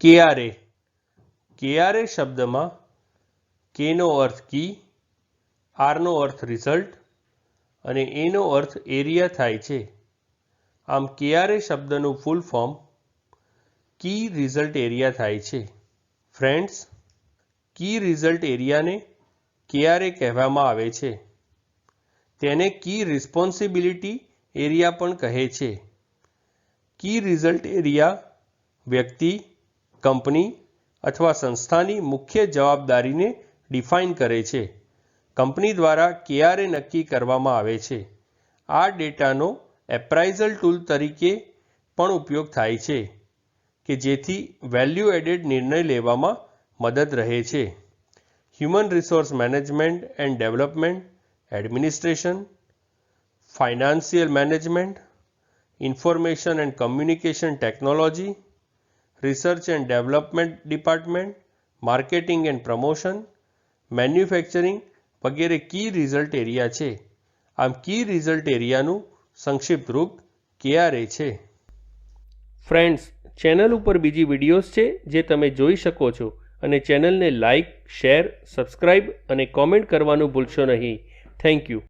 કેઆરએ. કેઆરએ શબ્દમાં કેનો અર્થ કી, આરનો અર્થ રિઝલ્ટ, અને એનો અર્થ એરિયા થાય છે. આમ કેઆરએ શબ્દનું full form key result area થાય છે. ફ્રેન્ડ્સ, કી રિઝલ્ટ એરિયાને કેઆરએ કહેવામાં આવે છે. તેને કી રિસ્પોન્સિબિલિટી એરિયા પણ કહે છે. કી રિઝલ્ટ એરિયા વ્યક્તિ કંપની અથવા સંસ્થાની મુખ્ય જવાબદારીને ડિફાઇન કરે છે. કંપની દ્વારા કેઆરએ નક્કી કરવામાં આવે છે. આ ડેટાનો એપ્રાઇઝલ ટૂલ તરીકે પણ ઉપયોગ થાય છે, કે જેથી વેલ્યુ એડેડ નિર્ણય લેવામાં મદદ રહે છે. Human resource management and development, administration financial management, information and communication technology research and development department marketing and promotion manufacturing વગેરે કી રિઝલ્ટ એરિયા છે. આમ કી રિઝલ્ટ એરિયાનું સંક્ષિપ્ત રૂપ કેઆરએ છે. ફ્રેન્ડ્સ ચેનલ ઉપર બીજી વિડીયોઝ છે જે તમે જોઈ શકો છો અને ચેનલને લાઇક શેર સબસ્ક્રાઇબ અને કોમેન્ટ કરવાનું ભૂલશો નહીં. Thank you